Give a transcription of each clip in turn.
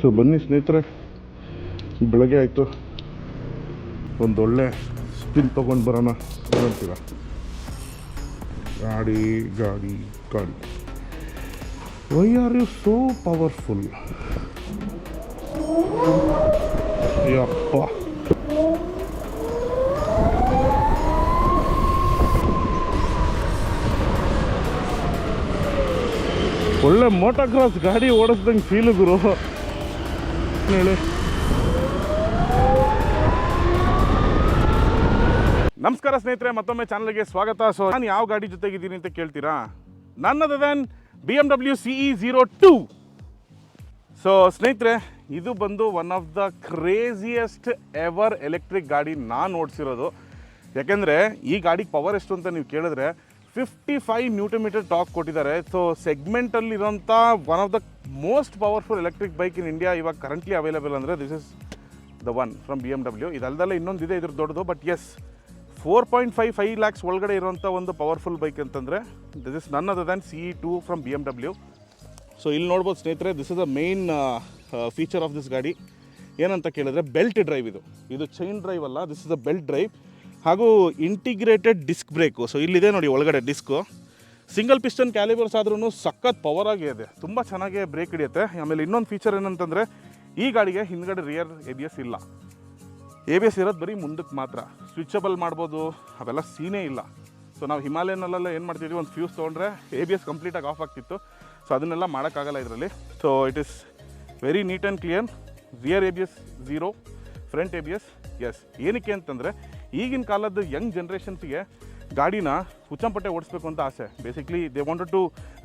So ಬನ್ನಿ ಸ್ನೇಹಿತರೆ, ಬೆಳಗ್ಗೆ ಆಯಿತು. ಒಂದೊಳ್ಳೆ ಸ್ಪಿನ್ ತೊಗೊಂಡು ಬರೋಣ ಏನಂತೀರ? ಗಾಡಿ ಗಾಡಿ ಗಾಡಿ. Why are you so powerful ಯಪ್ಪ. ಒಳ್ಳೆ ಮೋಟೋಕ್ರಾಸ್ ಗಾಡಿ ಓಡಿಸ್ದಂಗೆ ಫೀಲ್ ಗುರು. ಹೇಳಿ. ನಮಸ್ಕಾರ ಸ್ನೇಹಿತರೆ, ಮತ್ತೊಮ್ಮೆ ಚಾನಲ್ಗೆ ಸ್ವಾಗತ. ಸೊ ನಾನು ಯಾವ ಗಾಡಿ ಜೊತೆಗಿದ್ದೀನಿ ಅಂತ ಕೇಳ್ತೀರಾ? ನನ್ನದು then B M W C E zero two so ಸ್ನೇಹಿತರೆ, ಇದು ಬಂದು one of the craziest ever electric ಗಾಡಿ ನಾನು ಓಡಿಸಿರೋದು. ಯಾಕೆಂದರೆ, ಈ ಗಾಡಿಗೆ ಪವರ್ ಎಷ್ಟು ಅಂತ ನೀವು ಕೇಳಿದ್ರೆ fifty five newton metre torque ಕೊಟ್ಟಿದ್ದಾರೆ. So ಸೆಗ್ಮೆಂಟಲ್ಲಿರೋಂಥ one of the most powerful electric bike in India ಇವಾಗ ಕರೆಂಟ್ಲಿ ಅವೈಲೇಬಲ್ ಅಂದರೆ this is the one from B M W ಇದಲ್ದಲ್ಲ ಇನ್ನೊಂದಿದೆ ಇದ್ರ ದೊಡ್ಡದು but S four point five five lakhs ಒಳಗಡೆ ಇರುವಂಥ ಒಂದು powerful bike ಅಂತಂದರೆ this is none other than C E two from B M W so ಇಲ್ಲಿ ನೋಡ್ಬೋದು ಸ್ನೇಹಿತರೆ this is the main feature of this ಗಾಡಿ. ಏನಂತ ಕೇಳಿದ್ರೆ ಬೆಲ್ಟ್ ಡ್ರೈವ್ ಇದು. ಇದು ಚೈನ್ ಡ್ರೈವ್ ಅಲ್ಲ this is the belt drive ಹಾಗೂ ಇಂಟಿಗ್ರೇಟೆಡ್ ಡಿಸ್ಕ್ ಬ್ರೇಕು ಸೊ ಇಲ್ಲಿದೆ ನೋಡಿ ಒಳಗಡೆ ಡಿಸ್ಕು ಸಿಂಗಲ್ ಪಿಸ್ಟನ್ ಕ್ಯಾಲಿಬರ್ಸ್ ಆದ್ರೂ ಸಖತ್ ಪವರ್ ಆಗಿ ಇದೆ. ತುಂಬ ಚೆನ್ನಾಗಿ ಬ್ರೇಕ್ ಹಿಡಿಯುತ್ತೆ. ಆಮೇಲೆ ಇನ್ನೊಂದು ಫೀಚರ್ ಏನಂತಂದರೆ, ಈ ಗಾಡಿಗೆ ಹಿಂದ್ಗಡೆ ರಿಯರ್ ಎ ಬಿ ಎಸ್ ಇಲ್ಲ. ಎ ಬಿ ಎಸ್ ಇರೋದು ಬರೀ ಮುಂದಕ್ಕೆ ಮಾತ್ರ. ಸ್ವಿಚಬಲ್ ಮಾಡ್ಬೋದು, ಅವೆಲ್ಲ ಸೀನೇ ಇಲ್ಲ. ಸೊ ನಾವು ಹಿಮಾಲಯನಲ್ಲೆಲ್ಲ ಏನು ಮಾಡ್ತಿದ್ವಿ? ಒಂದು ಫ್ಯೂಸ್ ತೊಗೊಂಡ್ರೆ ಎ ಬಿ ಎಸ್ ಕಂಪ್ಲೀಟಾಗಿ ಆಫ್ ಆಗ್ತಿತ್ತು. ಸೊ ಅದನ್ನೆಲ್ಲ ಮಾಡೋಕ್ಕಾಗಲ್ಲ ಇದರಲ್ಲಿ. So it is very neat and clear rear A B S zero front A B S S ಏನಕ್ಕೆ ಅಂತಂದರೆ, ಈಗಿನ ಕಾಲದ ಯಂಗ್ ಜನ್ರೇಷನ್ಸ್ಗೆ ಗಾಡಿನ ಹುಚ್ಚಂಪಟ್ಟೆ ಓಡಿಸ್ಬೇಕು ಅಂತ ಆಸೆ. Basically they wanted to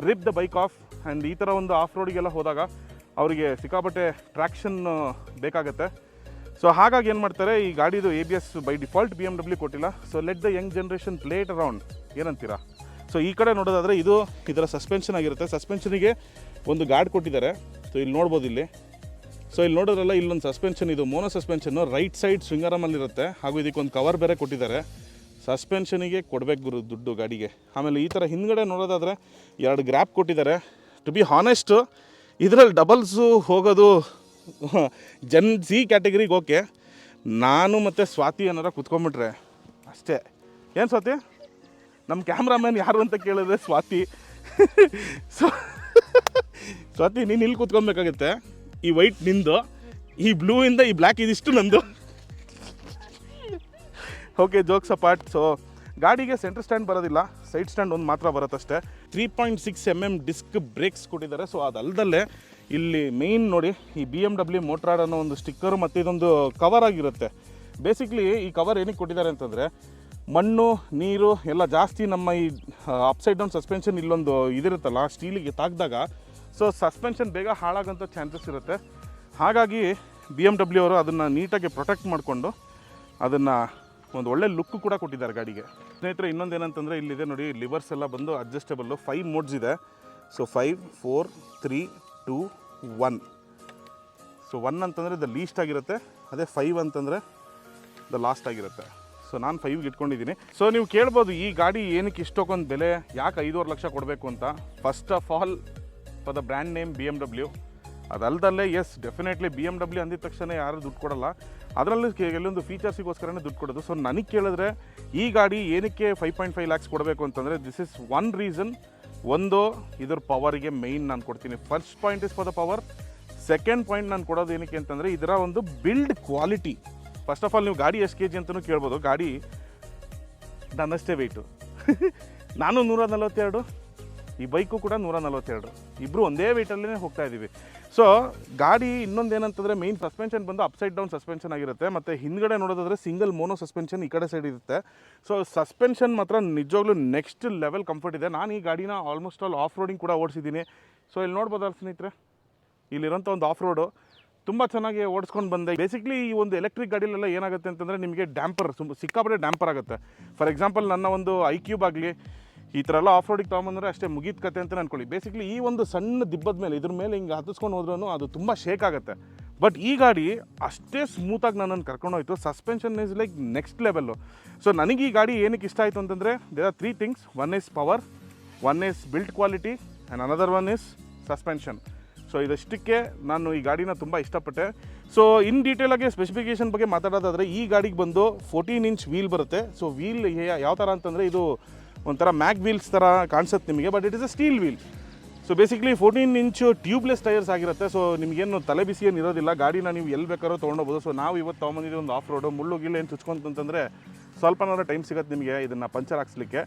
rip the bike off and ಈ ಥರ ಒಂದು ಆಫ್ ರೋಡಿಗೆಲ್ಲ ಹೋದಾಗ ಅವರಿಗೆ ಸಿಕ್ಕಾಪಟ್ಟೆ ಟ್ರ್ಯಾಕ್ಷನ್ ಬೇಕಾಗತ್ತೆ. ಸೊ ಹಾಗಾಗಿ ಏನು ಮಾಡ್ತಾರೆ, ಈ ಗಾಡಿದು A B S by default B M W ಕೊಟ್ಟಿಲ್ಲ. So let the young generation play around ಏನಂತೀರಾ? ಸೊ ಈ ಕಡೆ ನೋಡೋದಾದರೆ ಇದು ಇದರ ಸಸ್ಪೆನ್ಷನ್ ಆಗಿರುತ್ತೆ. ಸಸ್ಪೆನ್ಷನಿಗೆ ಒಂದು ಗಾರ್ಡ್ ಕೊಟ್ಟಿದ್ದಾರೆ. ಸೊ ಇಲ್ಲಿ ನೋಡ್ಬೋದು ಇಲ್ಲಿ. ಸೊ ಇಲ್ಲಿ ನೋಡೋದ್ರಲ್ಲ ಇಲ್ಲೊಂದು ಸಸ್ಪೆನ್ಷನ್ ಇದು ಮೋನೋ ಸಸ್ಪೆನ್ಷನ್ನು ರೈಟ್ ಸೈಡ್ ಸ್ವಿಂಗರಮಲ್ಲಿರುತ್ತೆ ಹಾಗೂ ಇದಕ್ಕೊಂದು ಕವರ್ ಬೇರೆ ಕೊಟ್ಟಿದ್ದಾರೆ. ಸಸ್ಪೆನ್ಷನಿಗೆ ಕೊಡಬೇಕು ಗುರು ದುಡ್ಡು ಗಾಡಿಗೆ. ಆಮೇಲೆ ಈ ಥರ ಹಿಂದ್ಗಡೆ ನೋಡೋದಾದರೆ ಎರಡು ಗ್ರ್ಯಾಪ್ ಕೊಟ್ಟಿದ್ದಾರೆ. ಟು ಬಿ ಹಾನೆಸ್ಟು ಇದರಲ್ಲಿ ಡಬಲ್ಸು ಹೋಗೋದು ಜನ್ ಸಿ ಕ್ಯಾಟಗರಿಗೆ ಓಕೆ. ನಾನು ಮತ್ತು ಸ್ವಾತಿ ಏನಾರ ಕುತ್ಕೊಂಬಿಟ್ರೆ ಅಷ್ಟೇ. ಏನು ಸ್ವಾತಿ? ನಮ್ಮ ಕ್ಯಾಮ್ರಾಮ್ಯಾನ್ ಯಾರು ಅಂತ ಕೇಳಿದ್ರೆ ಸ್ವಾತಿ. ಸ್ವಾತಿ, ನೀನು ಇಲ್ಲಿ ಕೂತ್ಕೊಬೇಕಾಗುತ್ತೆ ಈ ವೈಟ್ ನಿಂದು, ಈ ಬ್ಲೂ ಇಂದ ಈ ಬ್ಲ್ಯಾಕ್ ಇದಿಷ್ಟು ನಂದು. ಓಕೆ ಜೋಕ್ಸ್ ಅಪಾರ್ಟ್ ಸೊ ಗಾಡಿಗೆ ಸೆಂಟರ್ ಸ್ಟ್ಯಾಂಡ್ ಬರೋದಿಲ್ಲ ಸೈಡ್ ಸ್ಟ್ಯಾಂಡ್ ಒಂದು ಮಾತ್ರ ಬರುತ್ತಷ್ಟೇ. Three point six M M disc brakes ಕೊಟ್ಟಿದ್ದಾರೆ ಸೊ ಅದಲ್ದಲ್ಲೇ ಇಲ್ಲಿ ಮೇಯ್ನ್ ನೋಡಿ, ಈ ಬಿ ಎಂ ಡಬ್ಲ್ಯೂ ಮೋಟ್ರಾಡ್ ಅನ್ನೋ ಒಂದು ಸ್ಟಿಕ್ಕರು ಮತ್ತು ಇದೊಂದು ಕವರ್ ಆಗಿರುತ್ತೆ. ಬೇಸಿಕ್ಲಿ ಈ ಕವರ್ ಏನಕ್ಕೆ ಕೊಟ್ಟಿದ್ದಾರೆ ಅಂತಂದರೆ, ಮಣ್ಣು, ನೀರು ಎಲ್ಲ ಜಾಸ್ತಿ ನಮ್ಮ ಈ ಅಪ್ಸೈಡ್ ಡೌನ್ ಸಸ್ಪೆನ್ಷನ್ ಇಲ್ಲೊಂದು ಇದಿರುತ್ತಲ್ಲ ಸ್ಟೀಲಿಗೆ ತಾಕಿದಾಗ ಸೊ ಸಸ್ಪೆನ್ಷನ್ ಬೇಗ ಹಾಳಾಗೋಂಥ ಚಾನ್ಸಸ್ ಇರುತ್ತೆ. ಹಾಗಾಗಿ ಬಿ ಎಂ ಡಬ್ಲ್ಯೂ ಅವರು ಅದನ್ನು ನೀಟಾಗಿ ಪ್ರೊಟೆಕ್ಟ್ ಮಾಡಿಕೊಂಡು ಅದನ್ನು ಒಂದು ಒಳ್ಳೆ ಲುಕ್ ಕೂಡ ಕೊಟ್ಟಿದ್ದಾರೆ ಗಾಡಿಗೆ. ಸ್ನೇಹಿತರೆ, ಇನ್ನೊಂದು ಏನಂತಂದರೆ ಇಲ್ಲಿದೆ ನೋಡಿ ಲಿವರ್ಸ್ ಎಲ್ಲ ಬಂದು ಅಡ್ಜಸ್ಟಬಲ್ಲು ಫೈವ್ ಮೋಡ್ಸ್ ಇದೆ. So five four three two one so one ಅಂತಂದರೆ ದ ಲೀಸ್ಟ್ ಆಗಿರುತ್ತೆ. ಅದೇ ಫೈವ್ ಅಂತಂದರೆ ದ ಲಾಸ್ಟ್ ಆಗಿರುತ್ತೆ. ಸೊ ನಾನು ಫೈವ್ಗೆ ಇಟ್ಕೊಂಡಿದ್ದೀನಿ. ಸೊ ನೀವು ಕೇಳ್ಬೋದು ಈ ಗಾಡಿ ಏನಕ್ಕೆ ಇಷ್ಟೊಕ್ಕೊಂದು ಬೆಲೆ, ಯಾಕೆ ಐದೂವರೆ ಲಕ್ಷ ಕೊಡಬೇಕು ಅಂತ. First of all for the brand name B M W ಅದಲ್ದಲ್ಲೇ S definitely B M W ಅಂದಿದ ತಕ್ಷಣ ಯಾರು ದುಡ್ಡು ಕೊಡಲ್ಲ. ಅದರಲ್ಲಿ ಕೆಲವೊಂದು ಫೀಚರ್ಸಿಗೋಸ್ಕರನೇ ದುಡ್ಡು ಕೊಡೋದು. ಸೊ ನನಗೆ ಕೇಳಿದ್ರೆ ಈ ಗಾಡಿ ಏನಕ್ಕೆ ಫೈವ್ ಪಾಯಿಂಟ್ ಫೈವ್ ಲ್ಯಾಕ್ಸ್ ಕೊಡಬೇಕು ಅಂತಂದರೆ ದಿಸ್ ಇಸ್ ಒನ್ ರೀಸನ್ ಒಂದು, ಇದ್ರ ಪವರಿಗೆ ಮೇಯ್ನ್ ನಾನು ಕೊಡ್ತೀನಿ. First point is for the power second point ನಾನು ಕೊಡೋದು ಏನಕ್ಕೆ ಅಂತಂದರೆ, ಇದರ ಒಂದು build quality first of all ನೀವು ಗಾಡಿ ಎಷ್ಟು ಕೆ ಜಿ ಅಂತಲೂ ಕೇಳ್ಬೋದು. ಗಾಡಿ ನನ್ನಷ್ಟೇ ವೆಯ್ಟು ನಾನು ನೂರ ನಲವತ್ತೆರಡು. ಈ ಬೈಕು ಕೂಡ ನೂರ ನಲ್ವತ್ತೆರಡು. ಇಬ್ಬರು ಒಂದೇ ವೆಯ್ಟಲ್ಲೇ ಹೋಗ್ತಾ ಇದ್ದೀವಿ. ಸೊ ಗಾಡಿ ಇನ್ನೊಂದು ಏನಂತಂದರೆ ಮೇಯ್ನ್ ಸಸ್ಪೆನ್ಷನ್ ಬಂದು ಅಪ್ಸೈಡ್ ಡೌನ್ ಸಸ್ಪೆನ್ಷನ್ ಆಗಿರುತ್ತೆ. ಮತ್ತು ಹಿಂದ್ಗಡೆ ನೋಡೋದಾದ್ರೆ ಸಿಂಗಲ್ ಮೋನೋ ಸಸ್ಪೆನ್ಷನ್ ಈ ಕಡೆ ಸೈಡ್ ಇರುತ್ತೆ. ಸೊ ಸಸ್ಪೆನ್ಷನ್ ಮಾತ್ರ ನಿಜವಾಗ್ಲೂ ನೆಕ್ಸ್ಟ್ ಲೆವೆಲ್ ಕಂಫರ್ಟ್ ಇದೆ. ನಾನು ಈ ಗಾಡಿನ ಆಲ್ಮೋಸ್ಟ್ ಆಲ್ ಆಫ್ ರೋಡಿಂಗ್ ಕೂಡ ಓಡಿಸಿದ್ದೀನಿ. ಸೊ ಇಲ್ಲಿ ನೋಡ್ಬೋದಲ್ಲ ಸ್ನೇಹಿತರೆ? ಇಲ್ಲಿರೋಂಥ ಒಂದು ಆಫ್ ರೋಡು ತುಂಬ ಚೆನ್ನಾಗಿ ಓಡಿಸ್ಕೊಂಡು ಬಂದೆ. ಬೇಸಿಕ್ಲಿ ಈ ಒಂದು ಎಲೆಕ್ಟ್ರಿಕ್ ಗಾಡಿಲೆಲ್ಲ ಏನಾಗುತ್ತೆ ಅಂತಂದರೆ ನಿಮಗೆ ಡ್ಯಾಂಪರ್ ಸುಮ್ ಸಿಕ್ಕಾಪಟ್ಟೆ ಡ್ಯಾಂಪರ್ ಆಗುತ್ತೆ. ಫಾರ್ ಎಕ್ಸಾಂಪಲ್ ನನ್ನ ಒಂದು ಐ ಕ್ಯೂಬ್ ಆಗಲಿ ಈ ಥರ ಎಲ್ಲ ಆಫ್ ರೋಡಿಗೆ ತೊಗೊಂಬಂದ್ರೆ ಅಷ್ಟೇ ಮುಗಿದ ಕತೆ ಅಂತ ಅನ್ಕೊಳ್ಳಿ. ಬೇಸಿಕ್ಲಿ ಈ ಒಂದು ಸಣ್ಣ ದಿಬ್ಬದ ಮೇಲೆ, ಇದ್ರ ಮೇಲೆ ಹಿಂಗೆ ಹತ್ತಿಸ್ಕೊಂಡು ಹೋದ್ರೂ ಅದು ತುಂಬ ಶೇಕ್ ಆಗುತ್ತೆ. ಬಟ್ ಈ ಗಾಡಿ ಅಷ್ಟೇ ಸ್ಮೂತಾಗಿ ನನ್ನನ್ನು ಕರ್ಕೊಂಡೋಯ್ತು. Suspension is like next level so ನನಗೆ ಈ ಗಾಡಿ ಏನಕ್ಕೆ ಇಷ್ಟ ಆಯಿತು ಅಂತಂದರೆ there are three things one is power one is built quality and another one is suspension so ಇದಷ್ಟಕ್ಕೆ ನಾನು ಈ ಗಾಡಿನ ತುಂಬ ಇಷ್ಟಪಟ್ಟೆ. ಸೊ ಇನ್ ಡೀಟೇಲಾಗಿ ಸ್ಪೆಸಿಫಿಕೇಷನ್ ಬಗ್ಗೆ ಮಾತಾಡೋದಾದರೆ, ಈ ಗಾಡಿಗೆ ಬಂದು ಫೋರ್ಟೀನ್ ಇಂಚ್ ವೀಲ್ ಬರುತ್ತೆ. ಸೊ ವೀಲ್ ಯಾವ ಥರ ಅಂತಂದರೆ ಇದು ಒಂಥರ ಮ್ಯಾಗ್ ವೀಲ್ಸ್ ಥರ ಕಾಣಿಸುತ್ತೆ ನಿಮಗೆ but it is a steel wheel so basically fourteen inch tubeless tyres ಆಗಿರುತ್ತೆ. ಸೊ ನಿಮಗೇನು ತಲೆ ಬಿಸಿ ಏನು ಇರೋದಿಲ್ಲ, ಗಾಡಿನ ನೀವು ಎಲ್ಲಿ ಬೇಕಾದ್ರೂ ತೊಗೊಂಡೋಗ್ಬೋದು. ಸೊ ನಾವು ಇವತ್ತು ತೊಗೊಂಬಂದಿದ್ದೀವಿ ಒಂದು ಆಫ್ ರೋಡು ಮುಳ್ಳು ಗಿಲ್ಲು ಏನು ಚುಚ್ಕೊಂತಂತಂದರೆ ಸ್ವಲ್ಪನಾದ್ರೂ ಟೈಮ್ ಸಿಗುತ್ತೆ ನಿಮಗೆ ಇದನ್ನು ಪಂಚರ್ ಹಾಕ್ಸ್ಲಿಕ್ಕೆ.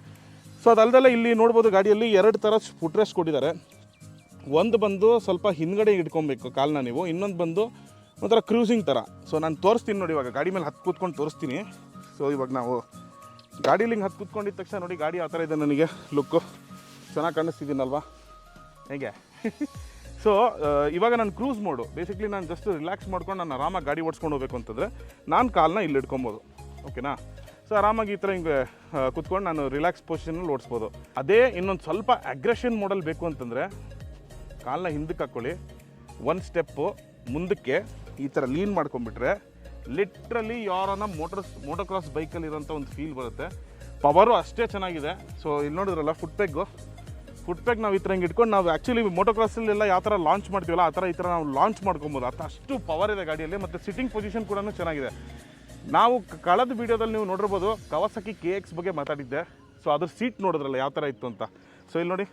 ಸೊ ಅದಲ್ಲದೆಲ್ಲ ಇಲ್ಲಿ ನೋಡ್ಬೋದು ಗಾಡಿಯಲ್ಲಿ ಎರಡು ಥರ ಫುಟ್ರೆಸ್ಟ್ ಕೊಟ್ಟಿದ್ದಾರೆ. ಒಂದು ಬಂದು ಸ್ವಲ್ಪ ಹಿಂದ್ಗಡೆ ಇಟ್ಕೊಬೇಕು ಕಾಲನ್ನ ನೀವು, ಇನ್ನೊಂದು ಬಂದು ಒಂಥರ ಕ್ರೂಸಿಂಗ್ ಥರ ಸೊ ನಾನು ತೋರಿಸ್ತೀನಿ ನೋಡಿ ಇವಾಗ, ಗಾಡಿ ಮೇಲೆ ಹತ್ತು ಕೂತ್ಕೊಂಡು ತೋರಿಸ್ತೀನಿ. ಸೊ ಇವಾಗ ನಾವು ಗಾಡೀಲಿ ಹಿಂಗೆ ಹತ್ತು ಕೂತ್ಕೊಂಡಿದ್ದ ತಕ್ಷಣ ನೋಡಿ ಗಾಡಿ ಆ ಥರ ಇದೆ ನನಗೆ ಲುಕ್ಕು. ಚೆನ್ನಾಗಿ ಕಾಣಿಸ್ತಿದ್ದೀನಲ್ವಾ? ಹೇಗೆ? ಸೊ ಇವಾಗ ನಾನು ಕ್ರೂಸ್ ಮೋಡು ಬೇಸಿಕ್ಲಿ ನಾನು ಜಸ್ಟ್ ರಿಲ್ಯಾಕ್ಸ್ ಮಾಡ್ಕೊಂಡು ನಾನು ಆರಾಮಾಗಿ ಗಾಡಿ ಓಡಿಸ್ಕೊಂಡು ಹೋಗ್ಬೇಕು ಅಂತಂದರೆ ನಾನು ಕಾಲನ್ನ ಇಲ್ಲಿ ಇಟ್ಕೊಬೋದು ಓಕೆನಾ ಸೊ ಆರಾಮಾಗಿ ಈ ಥರ ಹಿಂಗೆ ಕುತ್ಕೊಂಡು ನಾನು ರಿಲ್ಯಾಕ್ಸ್ ಪೊಸಿಷನಲ್ಲಿ ಓಡಿಸ್ಬೋದು. ಅದೇ ಇನ್ನೊಂದು ಸ್ವಲ್ಪ ಅಗ್ರೆಷನ್ ಮೋಡಲ್ ಬೇಕು ಅಂತಂದರೆ ಕಾಲನ್ನ ಹಿಂದಕ್ಕೆ ಹಾಕ್ಕೊಳ್ಳಿ ಒನ್ ಸ್ಟೆಪ್ಪು ಮುಂದಕ್ಕೆ ಈ ಥರ ಲೀನ್ ಮಾಡ್ಕೊಂಡ್ಬಿಟ್ರೆ ಲಿಟ್ರಲಿ ಯಾರನ್ನ ಮೋಟರ್ಸ್ ಮೋಟರ್ ಕ್ರಾಸ್ ಬೈಕಲ್ಲಿ ಇರೋಂಥ ಒಂದು ಫೀಲ್ ಬರುತ್ತೆ. ಪವರು ಅಷ್ಟೇ ಚೆನ್ನಾಗಿದೆ. ಸೊ ಇಲ್ಲಿ ನೋಡಿದ್ರಲ್ಲ ಫುಟ್ ಪೆಗ್ಗು ಫುಟ್ ಪ್ಯಾಕ್ ನಾವು ಈ ಥರ ಹಿಂಗೆ ಇಟ್ಕೊಂಡು ನಾವು ಆ್ಯಕ್ಚುಲಿ ಮೋಟೋಕ್ರಾಸಲ್ಲೆಲ್ಲ ಯಾವ ಥರ ಲಾಂಚ್ ಮಾಡ್ತೀವಲ್ಲ, ಆ ಥರ ಈ ಥರ ನಾವು ಲಾಂಚ್ ಮಾಡ್ಕೊಬೋದು. ಅದು ಅಷ್ಟು ಪವರ್ ಇದೆ ಗಾಡಿಯಲ್ಲಿ ಮತ್ತು ಸಿಟ್ಟಿಂಗ್ ಪೊಸಿಷನ್ ಕೂಡ ಚೆನ್ನಾಗಿದೆ. ನಾವು ಕಳೆದ ವೀಡಿಯೋದಲ್ಲಿ ನೀವು ನೋಡಿರ್ಬೋದು ಕವಸಕಿ ಕೆ ಎಕ್ಸ್ ಬಗ್ಗೆ ಮಾತಾಡಿದ್ದೆ. ಸೊ ಅದ್ರ ಸೀಟ್ ನೋಡಿದ್ರಲ್ಲ, ಯಾವ ಥರ ಇತ್ತು ಅಂತ. ಸೊ ಇಲ್ಲಿ ನೋಡಿ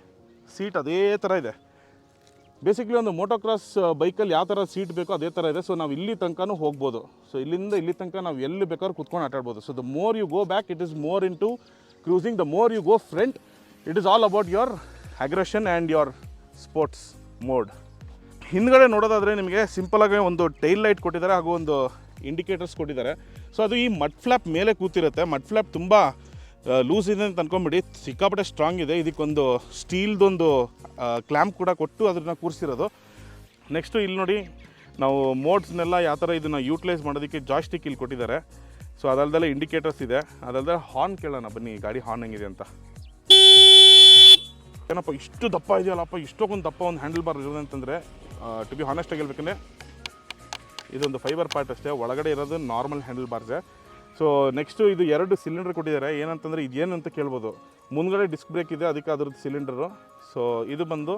ಸೀಟ್ ಅದೇ ಥರ ಇದೆ. ಬೇಸಿಕ್ಲಿ ಒಂದು ಮೋಟೋಕ್ರಾಸ್ ಬೈಕಲ್ಲಿ ಯಾವ ಥರ ಸೀಟ್ ಬೇಕೋ ಅದೇ ಥರ ಇದೆ. ಸೊ ನಾವು ಇಲ್ಲಿ ತನಕನೂ ಹೋಗ್ಬೋದು. ಸೊ ಇಲ್ಲಿಂದ ಇಲ್ಲಿ ತನಕ ನಾವು ಎಲ್ಲಿ ಬೇಕಾದ್ರೂ ಕುತ್ಕೊಂಡು ಆಟಾಡ್ಬೋದು. So the more you go back it is more into cruising the more you go front it is all about your aggression and your sports mode ಹಿಂದ್ಗಡೆ ನೋಡೋದಾದರೆ ನಿಮಗೆ ಸಿಂಪಲಾಗಿ ಒಂದು ಟೈಲ್ ಲೈಟ್ ಕೊಟ್ಟಿದ್ದಾರೆ ಹಾಗೂ ಒಂದು ಇಂಡಿಕೇಟರ್ಸ್ ಕೊಟ್ಟಿದ್ದಾರೆ. ಸೊ ಅದು ಈ ಮಡ್ ಫ್ಲ್ಯಾಪ್ ಮೇಲೆ ಕೂತಿರುತ್ತೆ. ಮಡ್ ಫ್ಲ್ಯಾಪ್ ತುಂಬ ಲೂಸ್ ಇದೆ ಅಂತ ಅನ್ಕೊಂಬಿಡಿ ಸಿಕ್ಕಾಪಟ್ಟೆ ಸ್ಟ್ರಾಂಗ್ ಇದೆ. ಇದಕ್ಕೊಂದು ಸ್ಟೀಲ್ದೊಂದು ಕ್ಲ್ಯಾಂಪ್ ಕೂಡ ಕೊಟ್ಟು ಅದನ್ನು ಕೂರಿಸಿರೋದು. ನೆಕ್ಸ್ಟು ಇಲ್ಲಿ ನೋಡಿ, ನಾವು ಮೋಡ್ಸ್ನೆಲ್ಲ ಯಾವ ಥರ ಇದನ್ನು ಯೂಟಿಲೈಸ್ ಮಾಡೋದಕ್ಕೆ ಜಾಯ್ಸ್ಟಿಕ್ ಇಲ್ಲಿ ಕೊಟ್ಟಿದ್ದಾರೆ. ಸೊ ಅದಲ್ದಲ್ಲೇ ಇಂಡಿಕೇಟರ್ಸ್ ಇದೆ. ಅದಲ್ದೆ ಹಾರ್ನ್ ಕೇಳೋಣ. ಬನ್ನಿ ಗಾಡಿ ಹಾರ್ನ್ ಹೆಂಗಿದೆ ಅಂತ. ಏನಪ್ಪ, ಇಷ್ಟು ದಪ್ಪ ಇದೆಯಲ್ಲಪ್ಪ? ಇಷ್ಟೊಂದು ದಪ್ಪ ಒಂದು ಹ್ಯಾಂಡಲ್ ಬಾರ್ ಇರೋದು ಅಂತಂದರೆ ಟು ಬಿ ಹಾನೆಸ್ಟ್ ಹೇಳ್ಬೇಕಂದ್ರೆ, ಇದೊಂದು ಫೈಬರ್ ಪಾರ್ಟ್ ಅಷ್ಟೇ. ಒಳಗಡೆ ಇರೋದು ನಾರ್ಮಲ್ ಹ್ಯಾಂಡಲ್ ಬಾರ್ಸೆ ಸೊ ನೆಕ್ಸ್ಟು ಇದು ಎರಡು ಸಿಲಿಂಡರ್ ಕೊಟ್ಟಿದ್ದಾರೆ. ಏನಂತಂದರೆ ಇದೇನು ಅಂತ ಕೇಳ್ಬೋದು. ಮುಂದ್ಗಡೆ ಡಿಸ್ಕ್ ಬ್ರೇಕ್ ಇದೆ, ಅದಕ್ಕೆ ಅದ್ರದ್ದು ಸಿಲಿಂಡರು ಸೊ ಇದು ಬಂದು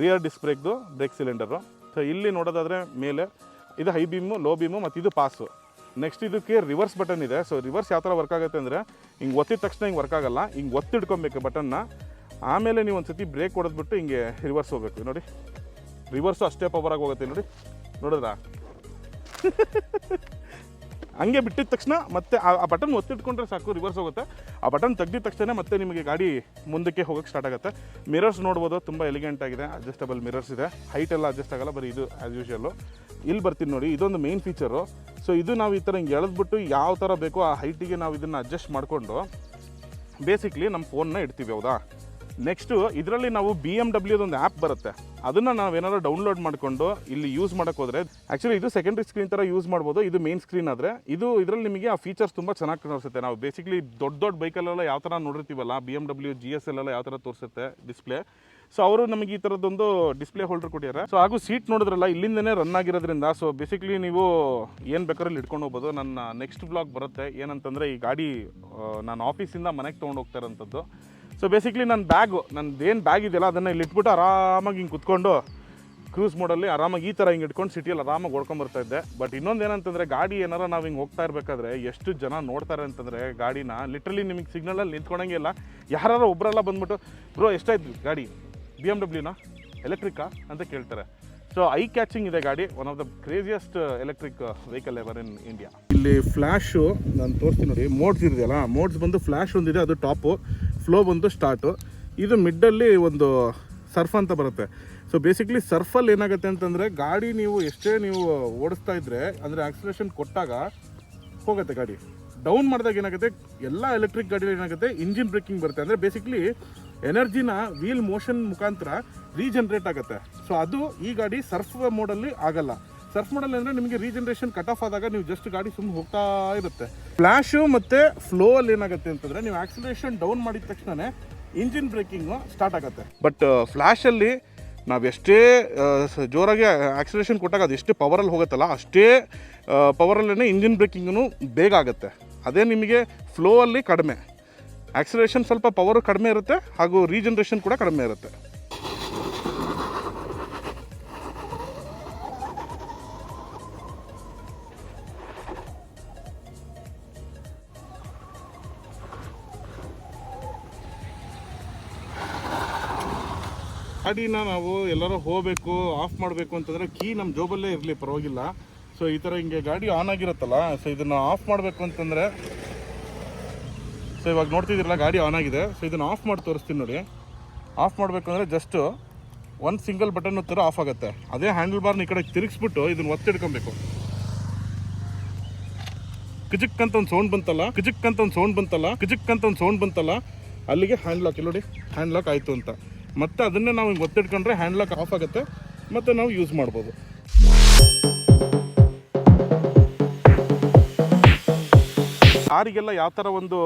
ರಿಯರ್ ಡಿಸ್ಕ್ ಬ್ರೇಕ್ದು ಬ್ರೇಕ್ ಸಿಲಿಂಡರು ಸೊ ಇಲ್ಲಿ ನೋಡೋದಾದರೆ ಮೇಲೆ ಇದು ಹೈ ಬೀಮು ಲೋ ಬೀಮು ಮತ್ತು ಇದು ಪಾಸು ನೆಕ್ಸ್ಟ್ ಇದಕ್ಕೆ ರಿವರ್ಸ್ ಬಟನ್ ಇದೆ. ಸೊ ರಿವರ್ಸ್ ಯಾವ ಥರ ವರ್ಕ್ ಆಗುತ್ತೆ ಅಂದರೆ ಹಿಂಗೆ ಒತ್ತಿದ ತಕ್ಷಣ ಹಿಂಗೆ ವರ್ಕ್ ಆಗಲ್ಲ. ಹಿಂಗೆ ಒತ್ತಿಡ್ಕೊಬೇಕು ಬಟನ್ನ ಆಮೇಲೆ ನೀವು ಒಂದು ಸತಿ ಬ್ರೇಕ್ ಹೊಡೆದ್ಬಿಟ್ಟು ಹಿಂಗೆ ರಿವರ್ಸ್ ಹೋಗ್ಬೇಕು. ನೋಡಿ. ರಿವರ್ಸು ಅಷ್ಟೇ ಪವರಾಗಿ ಹೋಗುತ್ತೆ. ನೋಡಿ. ನೋಡಿದ್ರಾ? ಹಂಗೆ ಬಿಟ್ಟಿದ ತಕ್ಷಣ ಮತ್ತೆ ಆ ಬಟನ್ ಒತ್ತಿಟ್ಕೊಂಡ್ರೆ ಸಾಕು ರಿವರ್ಸ್ ಹೋಗುತ್ತೆ. ಆ ಬಟನ್ ತೆಗ್ದಿದ ತಕ್ಷಣ ಮತ್ತೆ ನಿಮಗೆ ಗಾಡಿ ಮುಂದಕ್ಕೆ ಹೋಗೋಕ್ಕೆ ಸ್ಟಾರ್ಟ್ ಆಗುತ್ತೆ. ಮಿರರ್ಸ್ ನೋಡ್ಬೋದು, ತುಂಬ ಎಲಿಗೆಂಟ್ ಆಗಿದೆ ಅಡ್ಜಸ್ಟಬಲ್ ಮಿರರ್ಸ್ ಇದೆ. ಹೈಟ್ ಎಲ್ಲ ಅಡ್ಜಸ್ಟ್ ಆಗಲ್ಲ, ಬರೀ ಇದು ಆ್ಯಸ್ ಯೂಶುವಲ್ಲು ಇಲ್ಲಿ ಬರ್ತೀನಿ ನೋಡಿ, ಇದೊಂದು ಮೇನ್ ಫೀಚರು ಸೊ ಇದು ನಾವು ಈ ಥರ ಹಿಂಗೆ ಎಳೆದ್ಬಿಟ್ಟು ಯಾವ ಥರ ಬೇಕೋ ಆ ಹೈಟಿಗೆ ನಾವು ಇದನ್ನು ಅಡ್ಜಸ್ಟ್ ಮಾಡಿಕೊಂಡು ಬೇಸಿಕ್ಲಿ ನಮ್ಮ ಫೋನ್ನ ಇಡ್ತೀವಿ, ಹೌದಾ? ನೆಕ್ಸ್ಟು ಇದರಲ್ಲಿ ನಾವು ಬಿ ಎಂ ಡಬ್ಲ್ಯೂದೊಂದು ಆ್ಯಪ್ ಬರುತ್ತೆ. ಅದನ್ನು ನಾವು ಏನಾದರೂ ಡೌನ್ಲೋಡ್ ಮಾಡಿಕೊಂಡು ಇಲ್ಲಿ ಯೂಸ್ ಮಾಡೋಕೆ ಹೋದರೆ ಆ್ಯಕ್ಚುಲಿ ಇದು ಸೆಕೆಂಡ್ರಿ ಸ್ಕ್ರೀನ್ ಥರ ಯೂಸ್ ಮಾಡ್ಬೋದು. ಇದು ಮೇನ್ ಸ್ಕ್ರೀನ್ ಆದರೆ. ಇದು ಇದರಲ್ಲಿ ನಿಮಗೆ ಆ ಫೀಚರ್ಸ್ ತುಂಬ ಚೆನ್ನಾಗಿ ಕಾಣಿಸುತ್ತೆ. ನಾವು ಬೇಸಿಕಲಿ ದೊಡ್ಡ ದೊಡ್ಡ ಬೈಕಲ್ಲೆಲ್ಲ ಯಾವ ಥರ ನೋಡಿರ್ತೀವಲ್ಲ B M W G S ಎಲ್ಲ ಯಾವ ಥರ ತೋರಿಸುತ್ತೆ ಡಿಸ್ಪ್ಲೇ ಸೊ ಅವರು ನಮಗೆ ಈ ಥರದ್ದೊಂದು ಡಿಸ್ಪ್ಲೇ ಹೋಲ್ಡರ್ ಕೊಟ್ಟಿದ್ದಾರೆ. ಸೊ ಹಾಗೂ ಸೀಟ್ ನೋಡಿದ್ರಲ್ಲ, ಇಲ್ಲಿಂದನೇ ರನ್ ಆಗಿರೋದ್ರಿಂದ. ಸೊ ಬೇಸಿಕಲಿ ನೀವು ಏನು ಬೇಕಾದ್ರಲ್ಲಿ ಇಟ್ಕೊಂಡು ಹೋಗ್ಬೋದು. ನನ್ನ ನೆಕ್ಸ್ಟ್ ಬ್ಲಾಗ್ ಬರುತ್ತೆ. ಏನಂತಂದರೆ, ಈ ಗಾಡಿ ನಾನು ಆಫೀಸಿಂದ ಮನೆಗೆ ತೊಗೊಂಡು ಹೋಗ್ತಾ ಇರೋಂಥದ್ದು. ಸೊ ಬೇಸಿಕ್ಲಿ ನನ್ನ ಬ್ಯಾಗು ನಂದು ಏನು ಬ್ಯಾಗ್ ಇದೆಯಲ್ಲ, ಅದನ್ನು ಇಲ್ಲಿ ಇಟ್ಬಿಟ್ಟು ಆರಾಮಾಗಿ ಹಿಂಗೆ ಕುತ್ಕೊಂಡು ಕ್ರೂಸ್ ಮೋಡಲ್ಲಿ ಆರಾಮಾಗಿ ಈ ಥರ ಹಿಂಗೆ ಇಟ್ಕೊಂಡು ಸಿಟಿಯಲ್ಲಿ ಆರಾಮಾಗಿ ಓಡ್ಕೊಂಬರ್ತಾ ಇದ್ದೆ. ಬಟ್ ಇನ್ನೊಂದು ಏನಂತಂದರೆ, ಗಾಡಿ ಏನಾರ ನಾವು ಹಿಂಗೆ ಹೋಗ್ತಾ ಇರಬೇಕಾದ್ರೆ, ಎಷ್ಟು ಜನ ನೋಡ್ತಾರೆ ಅಂತಂದರೆ, ಗಾಡಿನ ಲಿಟ್ರಲಿ ನಿಮಗೆ ಸಿಗ್ನಲಲ್ಲಿ ನಿಂತ್ಕೊಳಂಗಿಲ್ಲ ಯಾರು ಒಬ್ಬರೆಲ್ಲ ಬಂದ್ಬಿಟ್ಟು, ಬ್ರೋ, ಎಷ್ಟಾಯ್ತು ಗಾಡಿ? ಬಿ ಎಂ ಡಬ್ಲ್ಯೂನ ಎಲೆಕ್ಟ್ರಿಕಾ ಅಂತ ಕೇಳ್ತಾರೆ. ಸೊ ಐ ಕ್ಯಾಚಿಂಗ್ ಇದೆ ಗಾಡಿ. One of the craziest electric vehicle ever in India ಇಲ್ಲಿ ಫ್ಲ್ಯಾಶು ನಾನು ತೋರಿಸ್ತೀನಿ ನೋಡಿ ಮೋಡ್ಸ್ ಇದೆಯಲ್ಲ ಮೋಡ್ಸ್ ಬಂದು ಫ್ಲ್ಯಾಶ್ ಒಂದಿದೆ, ಅದು ಟಾಪು ಫ್ಲೋ ಬಂದು ಸ್ಟಾರ್ಟು ಇದು ಮಿಡ್ಡಲ್ಲಿ ಒಂದು ಸರ್ಫ್ ಅಂತ ಬರುತ್ತೆ. ಸೊ ಬೇಸಿಕ್ಲಿ ಸರ್ಫಲ್ಲಿ ಏನಾಗುತ್ತೆ ಅಂತಂದರೆ ಗಾಡಿ ನೀವು ಎಷ್ಟೇ ನೀವು ಓಡಿಸ್ತಾ ಇದ್ರೆ, ಅಂದರೆ ಆಕ್ಸಿಲೇಷನ್ ಕೊಟ್ಟಾಗ ಹೋಗುತ್ತೆ ಗಾಡಿ. ಡೌನ್ ಮಾಡಿದಾಗ ಏನಾಗುತ್ತೆ, ಎಲ್ಲ ಎಲೆಕ್ಟ್ರಿಕ್ ಗಾಡಿಯಲ್ಲಿ ಏನಾಗುತ್ತೆ ಇಂಜಿನ್ ಬ್ರೇಕಿಂಗ್ ಬರುತ್ತೆ. ಅಂದರೆ ಬೇಸಿಕ್ಲಿ ಎನರ್ಜಿನ ವೀಲ್ ಮೋಷನ್ ಮುಖಾಂತರ ರೀಜನ್ರೇಟ್ ಆಗುತ್ತೆ. ಸೊ ಅದು ಈ ಗಾಡಿ ಸರ್ಫ್ ಮೋಡಲ್ಲಿ ಆಗಲ್ಲ. ಸರ್ಫ್ ಮಾಡಲ್ಲ ಅಂದರೆ ನಿಮಗೆ ರೀಜನ್ರೇಷನ್ ಕಟ್ ಆಫ್ ಆದಾಗ ನೀವು ಜಸ್ಟ್ ಗಾಡಿ ಸುಮ್ಮನೆ ಹೋಗ್ತಾ ಇರುತ್ತೆ. ಫ್ಲ್ಯಾಶು ಮತ್ತು ಫ್ಲೋ ಅಲ್ಲಿ ಏನಾಗುತ್ತೆ ಅಂತಂದರೆ ನೀವು ಆಕ್ಸಿಲೇಷನ್ ಡೌನ್ ಮಾಡಿದ ತಕ್ಷಣ ಇಂಜಿನ್ ಬ್ರೇಕಿಂಗು ಸ್ಟಾರ್ಟ್ ಆಗುತ್ತೆ. ಬಟ್ ಫ್ಲ್ಯಾಶಲ್ಲಿ ನಾವು ಎಷ್ಟೇ ಜೋರಾಗಿ ಆಕ್ಸಿಲೇಷನ್ ಕೊಟ್ಟಾಗ ಅದು ಎಷ್ಟೇ ಪವರಲ್ಲಿ ಹೋಗುತ್ತಲ್ಲ, ಅಷ್ಟೇ ಪವರಲ್ಲೇ ಇಂಜಿನ್ ಬ್ರೇಕಿಂಗೂ ಬೇಗ ಆಗುತ್ತೆ. ಅದೇ ನಿಮಗೆ ಫ್ಲೋ ಅಲ್ಲಿ ಕಡಿಮೆ. ಆಕ್ಸಿಲೇಷನ್ ಸ್ವಲ್ಪ ಪವರು ಕಡಿಮೆ ಇರುತ್ತೆ ಹಾಗೂ ರೀಜನ್ರೇಷನ್ ಕೂಡ ಕಡಿಮೆ ಇರುತ್ತೆ. ಗಾಡಿನ ನಾವು ಎಲ್ಲರೂ ಹೋಗಬೇಕು ಆಫ್ ಮಾಡಬೇಕು ಅಂತಂದರೆ ಕೀ ನಮ್ಮ ಜೋಬಲ್ಲೇ ಇರಲಿ, ಪರವಾಗಿಲ್ಲ. ಸೊ ಈ ಥರ ಹಿಂಗೆ ಗಾಡಿ ಆನ್ ಆಗಿರುತ್ತಲ್ಲ ಸೊ ಇದನ್ನು ಆಫ್ ಮಾಡಬೇಕು ಅಂತಂದರೆ ಸೊ ಇವಾಗ ನೋಡ್ತಿದ್ದೀರಲ್ಲ, ಗಾಡಿ ಆನ್ ಆಗಿದೆ. ಸೊ ಇದನ್ನು ಆಫ್ ಮಾಡಿ ತೋರಿಸ್ತೀನಿ ನೋಡಿ. ಆಫ್ ಮಾಡಬೇಕಂದ್ರೆ ಜಸ್ಟು ಒಂದು ಸಿಂಗಲ್ ಬಟನ್ ಥರ ಆಫ್ ಆಗುತ್ತೆ. ಅದೇ ಹ್ಯಾಂಡಲ್ ಬಾರ್ನ ಈ ಕಡೆ ತಿರುಗಿಸ್ಬಿಟ್ಟು ಇದನ್ನು ಒತ್ತಿಡ್ಕೊಬೇಕು ಕಿಜಕ್ ಅಂತ ಒಂದು ಸೌಂಡ್ ಬಂತಲ್ಲ, ಕಿಜಕ್ ಅಂತ ಒಂದು ಸೌಂಡ್ ಬಂತಲ್ಲ, ಕಿಜಕ್ ಅಂತ ಒಂದು ಸೌಂಡ್ ಬಂತಲ್ಲ, ಅಲ್ಲಿಗೆ ಹ್ಯಾಂಡ್ ಲಾಕ್ ಇಲ್ಲ ನೋಡಿ ಹ್ಯಾಂಡ್ ಲಾಕ್ ಆಯಿತು ಅಂತ. ಮತ್ತೆ ಅದನ್ನೇ ನಾವು ಹಿಂಗೆ ಒತ್ತಿಟ್ಕೊಂಡ್ರೆ ಹ್ಯಾಂಡ್ಲಾಕ್ ಆಫ್ ಆಗುತ್ತೆ. ಮತ್ತೆ ನಾವು ಯೂಸ್ ಮಾಡ್ಬೋದು. ಕಾರಿಗೆಲ್ಲ ಯಾವ ಥರ ಒಂದು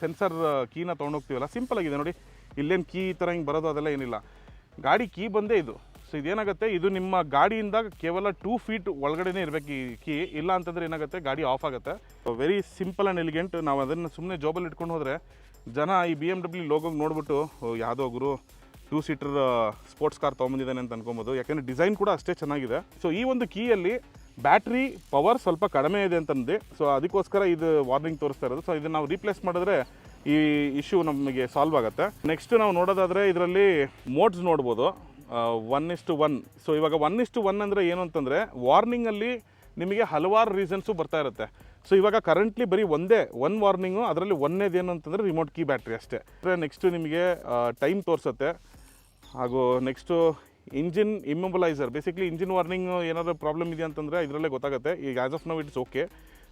ಸೆನ್ಸರ್ ಕೀನ ತೊಗೊಂಡೋಗ್ತೀವಲ್ಲ ಸಿಂಪಲ್ ಆಗಿದೆ ನೋಡಿ. ಇಲ್ಲೇನು ಕೀ ಈ ಥರ ಹಿಂಗೆ ಬರೋದು ಅದೆಲ್ಲ ಏನಿಲ್ಲ. ಗಾಡಿ ಕೀ ಬಂದೇ ಇದು. ಸೊ ಇದೇನಾಗುತ್ತೆ? ಇದು ನಿಮ್ಮ ಗಾಡಿಯಿಂದ ಕೇವಲ ಟೂ ಫೀಟ್ ಒಳಗಡೆನೇ ಇರಬೇಕು ಈ ಕೀ ಇಲ್ಲ ಅಂತಂದರೆ ಏನಾಗುತ್ತೆ? ಗಾಡಿ ಆಫ್ ಆಗುತ್ತೆ. ವೆರಿ ಸಿಂಪಲ್ ಆ್ಯಂಡ್ ಎಲಿಗೆಂಟ್ ನಾವು ಅದನ್ನು ಸುಮ್ಮನೆ ಜೋಬಲ್ಲಿ ಇಟ್ಕೊಂಡು ಹೋದರೆ ಜನ ಈ ಬಿ ಎಂ ಡಬ್ಲ್ಯೂ ಲೋಗೋಗೆ ನೋಡ್ಬಿಟ್ಟು "ಓ, ಯಾವುದೋ ಗುರು ಟೂ ಸೀಟರ್ ಸ್ಪೋರ್ಟ್ಸ್ ಕಾರ್ ತೊಗೊಂಬಂದಿದ್ದಾನೆ ಅಂತ ಅನ್ಕೊಬೋದು. ಯಾಕೆಂದರೆ ಡಿಸೈನ್ ಕೂಡ ಅಷ್ಟೇ ಚೆನ್ನಾಗಿದೆ. ಸೊ ಈ ಒಂದು ಕೀಯಲ್ಲಿ ಬ್ಯಾಟ್ರಿ ಪವರ್ ಸ್ವಲ್ಪ ಕಡಿಮೆ ಇದೆ ಅಂತಂದು ಸೊ ಅದಕ್ಕೋಸ್ಕರ ಇದು ವಾರ್ನಿಂಗ್ ತೋರಿಸ್ತಾ ಇರೋದು. ಸೊ ಇದನ್ನು ನಾವು ರೀಪ್ಲೇಸ್ ಮಾಡಿದ್ರೆ ಈ ಇಶ್ಯೂ ನಮಗೆ ಸಾಲ್ವ್ ಆಗುತ್ತೆ. ನೆಕ್ಸ್ಟ್ ನಾವು ನೋಡೋದಾದರೆ ಇದರಲ್ಲಿ ಮೋಡ್ಸ್ ನೋಡ್ಬೋದು. ಒನ್ ಇಷ್ಟು ಒನ್ ಸೊ ಇವಾಗ ಒನ್ ಇಷ್ಟು ಒನ್ ಅಂದರೆ ಏನು ಅಂತಂದರೆ ವಾರ್ನಿಂಗಲ್ಲಿ ನಿಮಗೆ ಹಲವಾರು ರೀಸನ್ಸು ಬರ್ತಾ ಇರುತ್ತೆ. ಸೊ ಇವಾಗ ಕರೆಂಟ್ಲಿ ಬರೀ ಒಂದೇ ಒನ್ ವಾರ್ನಿಂಗು ಅದರಲ್ಲಿ ಒಂದೇದೇನು ಅಂತಂದರೆ ರಿಮೋಟ್ ಕೀ ಬ್ಯಾಟ್ರಿ ಅಷ್ಟೇ. ನೆಕ್ಸ್ಟು ನಿಮಗೆ ಟೈಮ್ ತೋರಿಸುತ್ತೆ. ಹಾಗೂ next engine immobiliser basically engine warning ಏನಾದರೂ ಪ್ರಾಬ್ಲಮ್ ಇದೆ ಅಂತಂದರೆ ಇದರಲ್ಲೇ ಗೊತ್ತಾಗುತ್ತೆ. ಈಗ as of now it's okay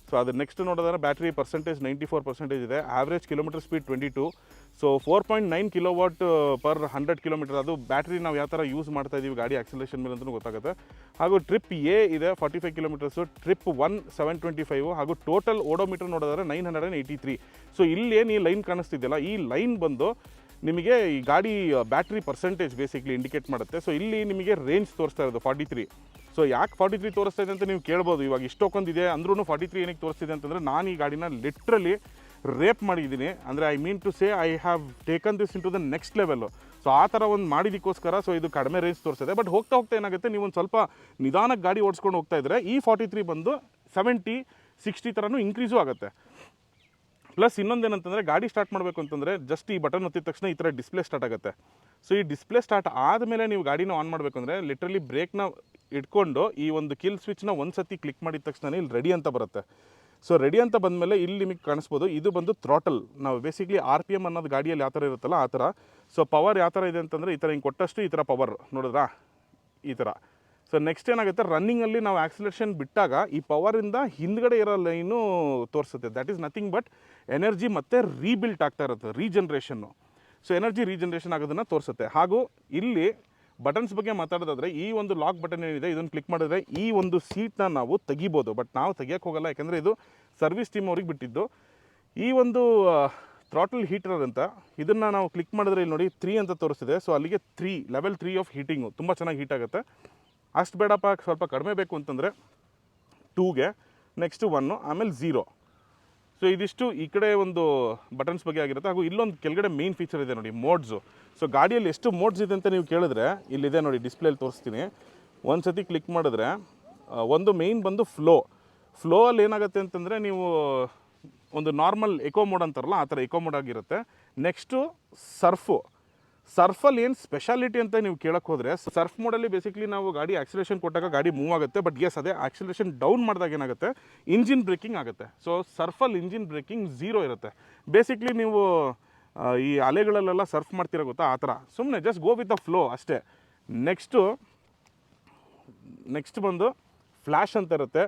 so ಅದು ನೆಕ್ಸ್ಟ್ ನೋಡೋದಾದ್ರೆ battery percentage ninety four percentage ಇದೆ. Average kilometre speed twenty two so four point nine kilowatt per hundred kilometre ಅದು ಬ್ಯಾಟ್ರಿ ನಾವು ಯಾವ ಥರ ಯೂಸ್ ಮಾಡ್ತಾ ಇದ್ದೀವಿ ಗಾಡಿ ಆಕ್ಸಿಲೇಷನ್ ಮೇಲೆ ಅಂತಲೂ ಗೊತ್ತಾಗುತ್ತೆ. ಹಾಗೂ ಟ್ರಿಪ್ ಎ ಇದೆ forty five kilometres trip one seven twenty five ಹಾಗೂ ಟೋಟಲ್ ಓಡೋಮೀಟರ್ ನೋಡೋದಾದ್ರೆ nine hundred and eighty three so ಇಲ್ಲೇನು ಈ ಲೈನ್ ಕಾಣಿಸ್ತಿದೆಯಲ್ಲ, ಈ ಲೈನ್ ಬಂದು ನಿಮಗೆ ಈ ಗಾಡಿ ಬ್ಯಾಟ್ರಿ ಪರ್ಸೆಂಟೇಜ್ ಬೇಸಿಕ್ಲಿ ಇಂಡಿಕೇಟ್ ಮಾಡುತ್ತೆ. ಸೊ ಇಲ್ಲಿ ನಿಮಗೆ ರೇಂಜ್ ತೋರಿಸ್ತಾ ಇರೋದು ಫಾರ್ಟಿ ತ್ರೀ ಸೊ ಯಾಕೆ ಫಾರ್ಟಿ ತ್ರೀ ತೋರಿಸ್ತಾ ಇದೆ ಅಂತ ನೀವು ಕೇಳ್ಬೋದು. ಇವಾಗ ಇಷ್ಟೊಂದಿದೆ ಅಂದ್ರೂ ಫಾರ್ಟಿ ತ್ರೀ ಏನಕ್ಕೆ ತೋರಿಸ್ತಿದೆ ಅಂತಂದರೆ ನಾನು ಈ ಗಾಡಿನ ಲಿಟ್ರಲಿ ರೇಪ್ ಮಾಡಿದ್ದೀನಿ. ಅಂದರೆ I mean to say I have taken this into the next level so ಆ ಥರ ಒಂದು ಮಾಡಿದಕ್ಕೋಸ್ಕರ ಸೊ ಇದು ಕಡಿಮೆ ರೇಂಜ್ ತೋರಿಸಿದೆ ಬಟ್ ಹೋಗ್ತಾ ಹೋಗ್ತಾ ಏನಾಗುತ್ತೆ, ನೀವು ಒಂದು ಸ್ವಲ್ಪ ನಿಧಾನಕ್ಕೆ ಗಾಡಿ ಓಡಿಸ್ಕೊಂಡು ಹೋಗ್ತಾ ಇದ್ದರೆ ಈ ಫಾರ್ಟಿ ತ್ರೀ ಬಂದು ಸೆವೆಂಟಿ ಸಿಕ್ಸ್ಟಿ ಥರನೂ ಇನ್ಕ್ರೀಸು ಆಗುತ್ತೆ. ಪ್ಲಸ್ ಇನ್ನೊಂದೇನಂತಂದರೆ ಗಾಡಿ ಸ್ಟಾರ್ಟ್ ಮಾಡಬೇಕು ಅಂತಂದರೆ ಜಸ್ಟ್ ಈ ಬಟನ್ ಒತ್ತಿದ ತಕ್ಷಣ ಈ ಥರ ಡಿಸ್ಪ್ಲೇ ಸ್ಟಾರ್ಟ್ ಆಗುತ್ತೆ. ಸೊ ಈ ಡಿಸ್ಪ್ಲೇ ಸ್ಟಾರ್ಟ್ ಆದಮೇಲೆ ನೀವು ಗಾಡಿನ ಆನ್ ಮಾಡಬೇಕು ಅಂದರೆ ಲಿಟ್ರಲಿ ಬ್ರೇಕ್ನ ಇಟ್ಕೊಂಡು ಈ ಒಂದು ಕಿಲ್ ಸ್ವಿಚ್ನ ಒಂದು ಸತಿ ಕ್ಲಿಕ್ ಮಾಡಿದ ತಕ್ಷಣ ಇಲ್ಲಿ ರೆಡಿ ಅಂತ ಬರುತ್ತೆ. ಸೊ ರೆಡಿ ಅಂತ ಬಂದಮೇಲೆ ಇಲ್ಲಿ ನಿಮಗೆ ಕಾಣಿಸ್ಬೋದು, ಇದು ಬಂದು ಥ್ರಾಟಲ್ ನಾವು ಬೇಸಿಕ್ಲಿ ಆರ್ ಪಿ ಎಂ ಅನ್ನೋದು ಗಾಡಿಯಲ್ಲಿ ಯಾವ ಥರ ಇರುತ್ತಲ್ಲ ಆ ಥರ ಸೊ ಪವರ್ ಯಾವ ಥರ ಇದೆ ಅಂತಂದರೆ ಈ ಥರ ಹಿಂಗೆ ಕೊಟ್ಟಷ್ಟು ಈ ಥರ ಪವರ್ ನೋಡಿದ್ರಾ? ಈ ಥರ ಸೊ ನೆಕ್ಸ್ಟ್ ಏನಾಗುತ್ತೆ? ರನ್ನಿಂಗಲ್ಲಿ ನಾವು ಆಕ್ಸಿಲೇಷನ್ ಬಿಟ್ಟಾಗ ಈ ಪವರಿಂದ ಹಿಂದ್ಗಡೆ ಇರೋ ಲೈನು ತೋರಿಸುತ್ತೆ. That is nothing but energy ಮತ್ತೆ ರೀಬಿಲ್ಟ್ ಆಗ್ತಾ ಇರುತ್ತೆ. ರೀಜನ್ರೇಷನ್ನು ಸೊ ಎನರ್ಜಿ ರೀಜನ್ರೇಷನ್ ಆಗೋದನ್ನು ತೋರಿಸುತ್ತೆ. ಹಾಗೂ ಇಲ್ಲಿ ಬಟನ್ಸ್ ಬಗ್ಗೆ ಮಾತಾಡೋದಾದ್ರೆ ಈ ಒಂದು ಲಾಕ್ ಬಟನ್ ಏನಿದೆ, ಇದನ್ನು ಕ್ಲಿಕ್ ಮಾಡಿದ್ರೆ ಈ ಒಂದು ಸೀಟ್ನ ನಾವು ತೆಗಿಬೋದು. ಬಟ್ ನಾವು ತೆಗಿಯೋಕ್ಕೆ ಹೋಗಲ್ಲ. ಯಾಕಂದರೆ ಇದು ಸರ್ವಿಸ್ ಟೀಮ್ ಅವ್ರಿಗೆ ಬಿಟ್ಟಿದ್ದು. ಈ ಒಂದು ಥ್ರಾಟಲ್ ಹೀಟರ್ ಅಂತ ಇದನ್ನು ನಾವು ಕ್ಲಿಕ್ ಮಾಡಿದ್ರೆ ಇಲ್ಲಿ ನೋಡಿ ತ್ರೀ ಅಂತ ತೋರಿಸ್ತಿದೆ ಸೊ ಅಲ್ಲಿಗೆ three level three of heating ತುಂಬ ಚೆನ್ನಾಗಿ ಹೀಟ್ ಆಗುತ್ತೆ. ಅಷ್ಟು ಬೇಡಪ್ಪ, ಸ್ವಲ್ಪ ಕಡಿಮೆ ಬೇಕು ಅಂತಂದರೆ ಟೂಗೆ ನೆಕ್ಸ್ಟು ಒನ್ನು ಆಮೇಲೆ ಝೀರೋ ಸೊ ಇದಿಷ್ಟು ಈ ಕಡೆ ಒಂದು ಬಟನ್ಸ್ ಬಗ್ಗೆ ಆಗಿರುತ್ತೆ. ಹಾಗೂ ಇಲ್ಲೊಂದು ಕೆಳಗಡೆ ಮೇನ್ ಫೀಚರ್ ಇದೆ ನೋಡಿ ಮೋಡ್ಸು ಸೊ ಗಾಡಿಯಲ್ಲಿ ಎಷ್ಟು ಮೋಡ್ಸ್ ಇದೆ ಅಂತ ನೀವು ಕೇಳಿದ್ರೆ, ಇಲ್ಲಿದೆ ನೋಡಿ ಡಿಸ್ಪ್ಲೇಲಿ ತೋರಿಸ್ತೀನಿ. ಒಂದು ಸತಿ ಕ್ಲಿಕ್ ಮಾಡಿದ್ರೆ ಒಂದು ಮೇಯ್ನ್ ಬಂದು ಫ್ಲೋ ಫ್ಲೋ ಅಲ್ಲಿ ಏನಾಗುತ್ತೆ ಅಂತಂದರೆ ನೀವು ಒಂದು ನಾರ್ಮಲ್ ಎಕೋ ಮೋಡ್ ಅಂತಾರಲ್ಲ, ಆ ಥರ ಎಕೋ ಮೋಡ್ ಆಗಿರುತ್ತೆ. ನೆಕ್ಸ್ಟು ಸರ್ಫು ಸರ್ಫಲ್ಲಿ ಏನು ಸ್ಪೆಷಾಲಿಟಿ ಅಂತ ನೀವು ಕೇಳಕ್ಕೆ ಹೋದರೆ, ಸರ್ಫ್ ಮೋಡಲ್ಲಿ ಬೇಸಿಕಲಿ ನಾವು ಗಾಡಿ ಆಕ್ಸಿಲೇಷನ್ ಕೊಟ್ಟಾಗ ಗಾಡಿ ಮೂವ್ ಆಗುತ್ತೆ ಬಟ್ ಎಸ್ ಅದೇ ಆಕ್ಸಿಲೇಷನ್ ಡೌನ್ ಮಾಡಿದಾಗ ಏನಾಗುತ್ತೆ? ಇಂಜಿನ್ ಬ್ರೇಕಿಂಗ್ ಆಗುತ್ತೆ. ಸೊ ಸರ್ಫಲ್ಲಿ ಇಂಜಿನ್ ಬ್ರೇಕಿಂಗ್ ಝೀರೋ ಇರುತ್ತೆ. ಬೇಸಿಕ್ಲಿ ನೀವು ಈ ಅಲೆಗಳಲ್ಲೆಲ್ಲ ಸರ್ಫ್ ಮಾಡ್ತೀರ ಗೊತ್ತಾ? ಆ ಥರ. ಸುಮ್ಮನೆ just go with the flow ಅಷ್ಟೇ. ನೆಕ್ಸ್ಟು ನೆಕ್ಸ್ಟ್ ಬಂದು ಫ್ಲ್ಯಾಶ್ ಅಂತ ಇರುತ್ತೆ.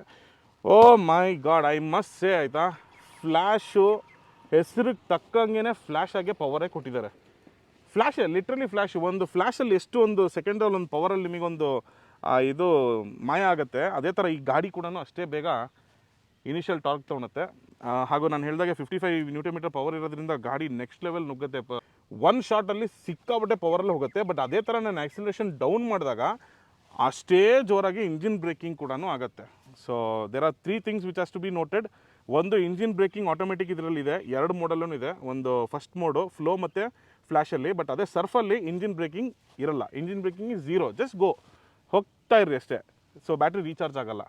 ಓ my God I must say ಆಯಿತಾ? ಫ್ಲ್ಯಾಶು ಹೆಸರಿಗೆ ತಕ್ಕಂಗೆ ಫ್ಲ್ಯಾಶ್ ಆಗಿ ಪವರೇ ಕೊಟ್ಟಿದ್ದಾರೆ. ಫ್ಲ್ಯಾಶ್ ಲಿಟ್ರಲಿ ಫ್ಲ್ಯಾಶ್ ಒಂದು ಫ್ಲ್ಯಾಶಲ್ಲಿ ಎಷ್ಟು ಒಂದು ಸೆಕೆಂಡಲ್ಲಿ ಒಂದು ಪವರಲ್ಲಿ ನಿಮಗೊಂದು ಇದು ಮಾಯ ಆಗುತ್ತೆ, ಅದೇ ಥರ ಈ ಗಾಡಿ ಕೂಡ ಅಷ್ಟೇ ಬೇಗ ಇನಿಷಿಯಲ್ ಟಾರ್ಕ್ ತೊಗೊಳುತ್ತೆ. ಹಾಗೂ ನಾನು ಹೇಳಿದಾಗೆ ಫಿಫ್ಟಿ ಫೈವ್ ನ್ಯೂಟೋಮೀಟರ್ ಪವರ್ ಇರೋದ್ರಿಂದ ಗಾಡಿ ನೆಕ್ಸ್ಟ್ ಲೆವೆಲ್ ನುಗ್ಗುತ್ತೆ. ಒನ್ ಶಾರ್ಟಲ್ಲಿ ಸಿಕ್ಕಾಬಟ್ಟೆ ಪವರಲ್ಲಿ ಹೋಗುತ್ತೆ. ಬಟ್ ಅದೇ ಥರ ನಾನು ಆ್ಯಕ್ಸಿಲೇಷನ್ ಡೌನ್ ಮಾಡಿದಾಗ ಅಷ್ಟೇ ಜೋರಾಗಿ ಇಂಜಿನ್ ಬ್ರೇಕಿಂಗ್ ಕೂಡ ಆಗುತ್ತೆ. So there are three things which has to be noted ಒಂದು ಇಂಜಿನ್ ಬ್ರೇಕಿಂಗ್ ಆಟೋಮೆಟಿಕ್ ಇದರಲ್ಲಿ ಇದೆ ಎರಡು ಮೋಡಲ್ಲೂ ಇದೆ. ಒಂದು ಫಸ್ಟ್ ಮೋಡು ಫ್ಲೋ ಮತ್ತು ಫ್ಲ್ಯಾಶಲ್ಲಿ ಬಟ್ ಅದೇ ಸರ್ಫಲ್ಲಿ ಇಂಜಿನ್ ಬ್ರೇಕಿಂಗ್ ಇರಲ್ಲ. Engine braking is zero just go ಹೋಗ್ತಾ ಇರ್ರಿ ಅಷ್ಟೇ. ಸೊ ಬ್ಯಾಟ್ರಿ ರೀಚಾರ್ಜ್ ಆಗಲ್ಲ.